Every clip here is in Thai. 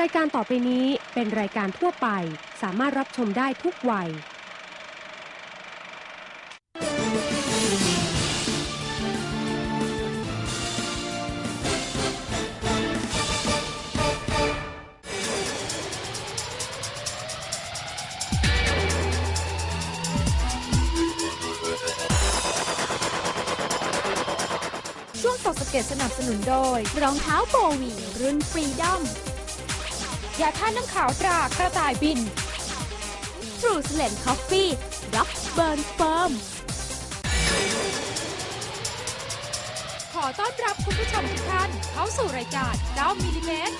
รายการต่อไปนี้เป็นรายการทั่วไป สามารถรับชมได้ทุกวัย ช่วงตกสะเก็ดสนับสนุนโดย รองเท้าโบวีรุ่นฟรีดอม ยาท่าน้ำขาวตรากระต่ายบิน True s l e n Coffee ด็อกเบิร์นเฟิร์มขอต้อนรับคุณผู้ชมทุกท่านเข้าสู่รายการ9มิลลิเมตร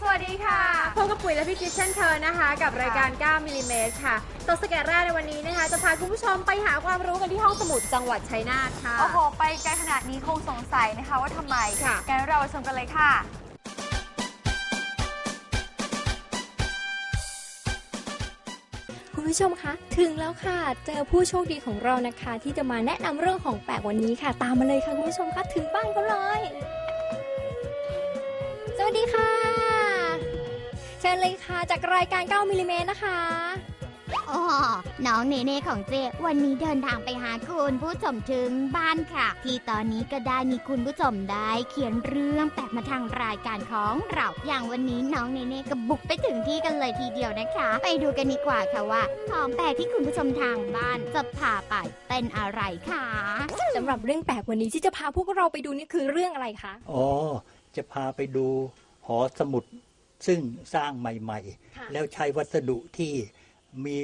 สวัสดีค่ะพบกับปุ๋ยและพี่กิ๊ฟเช่นเคยนะคะ กับรายการ 9มิลลิเมตรค่ะตัวสแกนแรกในวันนี้นะคะ จะพาคุณผู้ชมไปหาความรู้กันที่ห้องสมุดจังหวัดชัยนาทค่ะ โอ้โห ไปไกลขนาดนี้คงสงสัยนะคะว่าทำไมค่ะ งั้นเราไปชมกันเลยค่ะ คุณผู้ชมคะถึงแล้วค่ะ เจอผู้โชคดีของเรานะคะ ที่จะมาแนะนำเรื่องของแปลกวันนี้ค่ะ ตามมาเลยค่ะคุณผู้ชมคะถึงบ้านเขาเลย สวัสดีค่ะเชิญเลยค่ะ จากรายการ9มิลลิเมตรนะคะ อ๋อน้องเนเน่ของเจ วันนี้เดินทางไปหาคุณผู้ชมถึงบ้านค่ะ ที่ตอนนี้ก็ได้มีคุณผู้ชมได้ เขียนเรื่องแปลกมาทางรายการของเรา อย่างวันนี้น้องเนเน่ก็บุกไปถึงที่กันเลยทีเดียวนะคะ ไปดูกันดีกว่าค่ะว่าของแปลกที่คุณผู้ชมทางบ้านจะพาไปเป็นอะไรค่ะสำหรับเรื่องแปลกวันนี้ที่จะพาพวกเราไปดูนี่คือเรื่องอะไรคะ อ๋อ จะพาไปดูหอสมุด ซึ่งสร้างใหม่ค่ะๆแล้วใช้วัสดุที่มี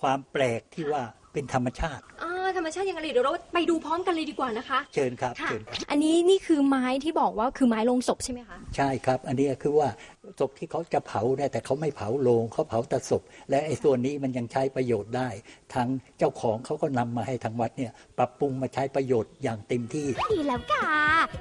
ความแปลกที่ว่าเป็นธรรมชาติอ่าธรรมชาติยังไงเดี๋ยวเราไปดูพร้อมกันเลยดีกว่านะคะ เชิญครับค่ะเชิญครับอันนี้นี่คือไม้ที่บอกว่าคือไม้ลงศพใช่ไหมคะ ใช่ครับ อันนี้คือว่า ศพที่เขาจะเผาเนี่ยแต่เขาไม่เผาโลงเขาเผาแต่ศพ และไอ้ส่วนนี้มันยังใช้ประโยชน์ได้ ทางเจ้าของเขาก็นำมาให้ทางวัดเนี่ย ปรับปรุงมาใช้ประโยชน์อย่างเต็มที่ ดีแล้วค่ะ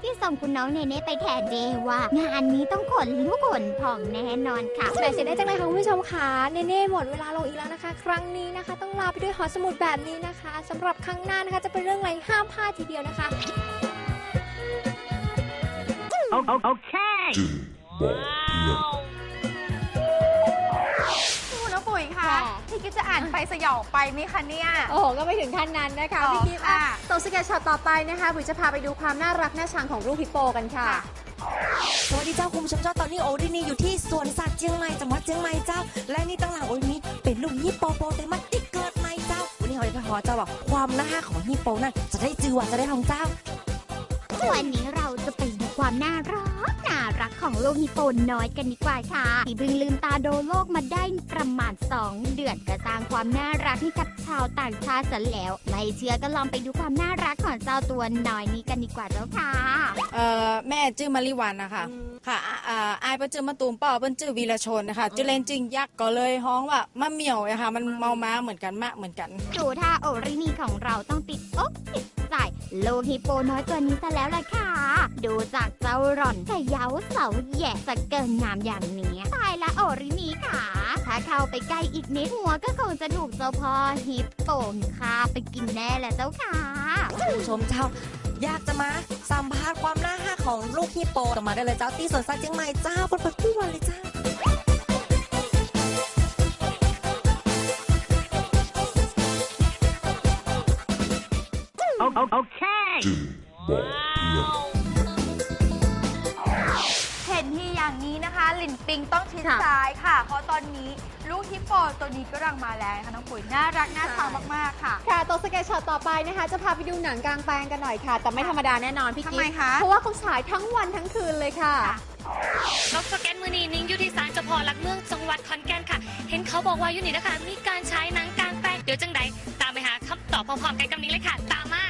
ที่ส่งคุณน้องเนเน่ไปแทนเดว่างานนี้ต้องขนลิ้วขนผ่องแน่นอนค่ะแต่เสียดายจังเลยค่ะคุณผู้ชมค่ะเน่ๆหมดเวลาลงอีกแล้วนะคะ ครั้งนี้นะคะ ต้องลาไปด้วยหอสมุดแบบนี้นะคะสำหรับครั้งหน้านะคะจะเป็นเรื่องอะไรห้ามพลาดทีเดียวนะคะคุ ณน้องปุ๋ยค่ะค่ะ พี่กิ๊ฟจะอ่านไปสยองไปไหมคะเนี่ย โอ้โห ก็ไม่ถึงขั้นนั้นนะคะอ๋อพี่กิ๊ฟค่ะอะตัวสแกนช็อตต่อไปนะคะปุ๋ยจะพาไปดูความน่ารักน่าชังของลูกฮิปโปกันค่ะ สวัสดีเจ้าคุณผู้ชมเจ้าตอนนี้โอรินีอยู่ที่สวนสัตว์เชียงใหม่จังหวัดเชียงใหม่เจ้า และนี่ตั้งหลังโอรินีเป็นลูกฮิปโปโปเตมัสที่เกิดใหม่เจ้าวันนี้เราจะไปขอเจ้าว่าความน่ารักของฮิปโปนั่นจะได้จือว่าจะได้ของเจ้า วันนี้เราจะไปดู ความน่ารักน่ารักของลูกฮิปโปน้อยกันดีกว่าค่ะที่เพิ่งลืมตาดูโลกมาได้ประมาณ 2 เดือนก็สร้างความน่ารักให้กับชาวต่างชาติซะแล้ว ไม่เชื่อก็ลองไปดูความน่ารักของเจ้าตัวน้อยนี้กันดีกว่าเจ้าค่ะเอ่อแม่ชื่อมาริวันนะคะค่ะอ่าอ่าอายเปิ้นชื่อมาตูมป่อเปิ้นชื่อวีรชนนะคะชื่อเล่นจริงยักษ์ก็เลยฮ้องว่ามะเหมี่ยวนะคะมันเมาม้าเหมือนกันมากเหมือนกันดูท่าโอรินีของเราต้องติดอกติดใจ ลูกฮิปโปน้อยตัวนี้ซะแล้วล่ะค่ะ ดูจากเจ้าร่อนแต่เย้าเสาแหย่สะเกินงามอย่างนี้ตายละโอรินีค่ะ ถ้าเข้าไปใกล้อีกนิดหัวก็คงจะถูกเจ้าพ่อฮิปโปคาไปกินแน่แหละเจ้าค่ะคุณผู้ชมเจ้าอยากจะมาสัมภาษณ์ความน่ารักของลูกฮิปโปก็มาได้เลยเจ้าที่สวนสัตว์เชียงใหม่เจ้าเปิดเปิดทุกวันเลยเจ้าเห็นที่อย่างนี้นะคะ หลินปิงต้องชิดค่ะซ้ายค่ะ เพราะตอนนี้ลูกฮิปโปตัวนี้ก็รังมาแล้วนะคะน้องปุ๋ยน่ารักน่าชังมากๆค่ะ ค่ะตัวสแกนช็อตต่อไปนะคะ จะพาไปดูหนังกลางแปลงกันหน่อยค่ะ แต่ไม่ธรรมดาแน่นอนพี่ทำกิ๊ไมฟคะ เพราะว่าเขาฉายทั้งวันทั้งคืนเลยค่ะ นกสแกนมือนีนิ่งอยู่ที่ศาลเจ้าพ่อหลักเมืองจังหวัดขอนแก่นค่ะ เห็นเขาบอกว่าอยู่นี่นะคะ มีการใช้หนังกลางแปลงเดี๋ยวจังใดตามไปหาคำตอบพร้อมๆกันกับนิ้งเลยค่ะ ตามมา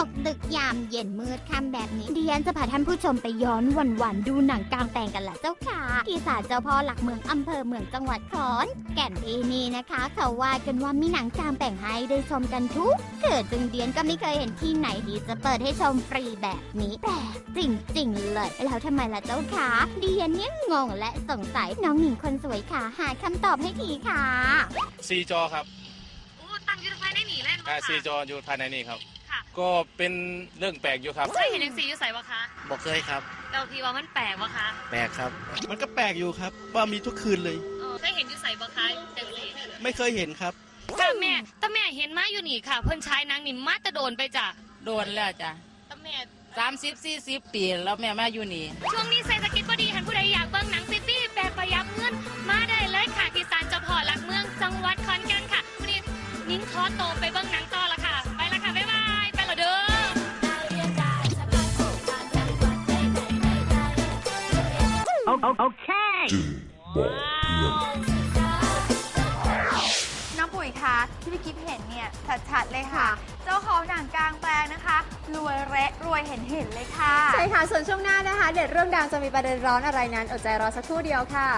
ตกดึกยามเย็นมืดค่ำแบบนี้เดียนจะพาท่านผู้ชมไปย้อนวันวันๆดูหนังกลางแปลงกันแหละเจ้าค่ะที่ศาลเจ้าพ่อหลักเมืองอำเภอเมืองจังหวัดขอนแก่นที่นี่นะคะ เขาว่ากันว่ามีหนังกลางแปลงให้ได้ชมกันทุกเกิดจึงเดียนก็ไม่เคยเห็นที่ไหนดีจะเปิดให้ชมฟรีแบบนี้แปลกจริงๆเลย แล้วทำไมล่ะเจ้าค่ะเดียนเนี่ยงงและสงสัยน้องหญิงคนสวยค่ะหาคำตอบให้ทีค่ะซีจอครับโอ้ตั้งอยู่ภายในนี่เลยอ่าซีจออยู่ภายในนี่ครับค่ะ ก็เป็นเรื่องแปลกอยู่ครับ เคยเห็นยังสีอยู่ใส่ปะคะบอกเคยครับเราทีว่ามันแปลกปะคะแปลกครับ มันก็แปลกอยู่ครับ ว่ามีทุกคืนเลย เออเคยเห็นอยู่ใส่ปะคะจังสีไม่เคยเห็นครับค่ะแม่แต่แม่เห็นมาอยู่นี่ค่ะ เพิ่นใช้นางนี่มาแตะโดนไปจ้ะโดนแล้วจ้ะแต่แม่ สามสิบสี่สิบปีแล้วแม่มาอยู่นี่ ช่วงนี้เศรษฐกิจพอดีหันผู้ใดอยากเบิ่งหนังซีฟี่แบบประหยัดเงินมาได้เลยค่ะที่ศาลเจ้าพ่อหลักเมืองจังหวัดขอนแก่นค่ะวันนี้นิ้งขอโตวไป น้องปุ๋ยคะที่พี่กิฟเห็นเนี่ยชัดๆเลยค่ะ เจ้าของหนังกลางแปลงนะคะ รวยเละรวยเห็นเห็นๆเลยค่ะ ใช่ค่ะส่วนช่วงหน้านะคะ เด็ดเรื่องดังจะมีประเด็นร้อนอะไรนั้นอดใจรอสักครู่เดียวค่ะ